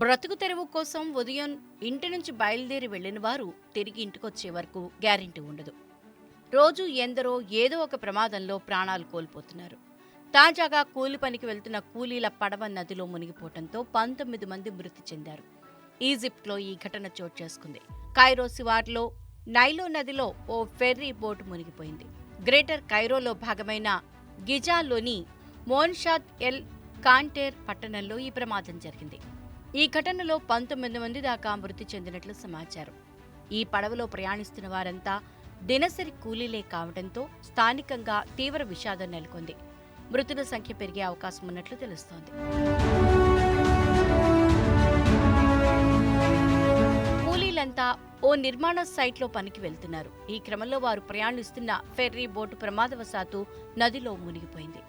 బ్రతుకు తెరువు కోసం ఉదయం ఇంటి నుంచి బయలుదేరి వెళ్ళిన వారు తిరిగి ఇంటికొచ్చే వరకు గ్యారెంటీ ఉండదు. రోజు ఎందరో ఏదో ఒక ప్రమాదంలో ప్రాణాలు కోల్పోతున్నారు. తాజాగా కూలి పనికి వెళ్తున్న కూలీల పడవ నదిలో మునిగిపోవడంతో పంతొమ్మిది మంది మృతి చెందారు. ఈజిప్ట్లో ఈ ఘటన చోటు చేసుకుంది. కైరో శివార్లో నైలో నదిలో ఓ ఫెర్రీ బోటు మునిగిపోయింది. గ్రేటర్ కైరోలో భాగమైన గిజాలోని మోన్షాద్ ఎల్ కాంటేర్ పట్టణంలో ఈ ప్రమాదం జరిగింది. ఈ ఘటనలో పంతొమ్మిది మంది దాకా మృతి చెందినట్లు సమాచారం. ఈ పడవలో ప్రయాణిస్తున్న వారంతా దినసరి కూలీలే కావడంతో స్థానికంగా తీవ్ర విషాదం నెలకొంది. మృతుల సంఖ్య పెరిగే అవకాశం ఉన్నట్లు తెలుస్తోంది. కూలీలంతా ఓ నిర్మాణ సైట్లో పనికి వెళ్తున్నారు. ఈ క్రమంలో వారు ప్రయాణిస్తున్న ఫెర్రీ బోటు ప్రమాదవశాత్తు నదిలో మునిగిపోయింది.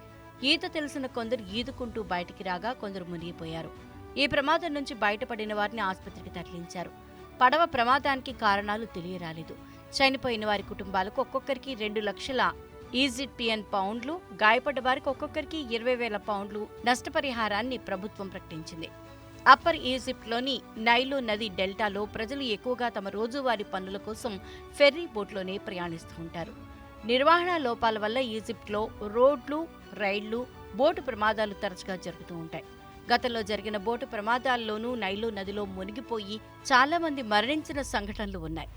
ఈత తెలిసిన కొందరు ఈదుకుంటూ బయటికి రాగా కొందరు మునిగిపోయారు. ఈ ప్రమాదం నుంచి బయటపడిన వారిని ఆసుపత్రికి తరలించారు. పడవ ప్రమాదానికి కారణాలు తెలియరాలేదు. చనిపోయిన వారి కుటుంబాలకు ఒక్కొక్కరికి రెండు లక్షల ఈజిప్టియన్ పౌండ్లు గాయపడ్డ వారికి ఒక్కొక్కరికి ఇరవై వేల పౌండ్లు నష్టపరిహారాన్ని ప్రభుత్వం ప్రకటించింది. అప్పర్ ఈజిప్ట్లోని నైలు నది డెల్టాలో ప్రజలు ఎక్కువగా తమ రోజువారీ పనుల కోసం ఫెర్రీ బోట్లోనే ప్రయాణిస్తూ ఉంటారు. నిర్వహణ లోపాల వల్ల ఈజిప్ట్లో రోడ్లు రైళ్ళు బోటు ప్రమాదాలు తరచుగా జరుగుతూ ఉంటాయి. గతంలో జరిగిన బోటు ప్రమాదాల్లోనూ నైలు నదిలో మునిగిపోయి చాలా మంది మరణించిన సంఘటనలు ఉన్నాయి.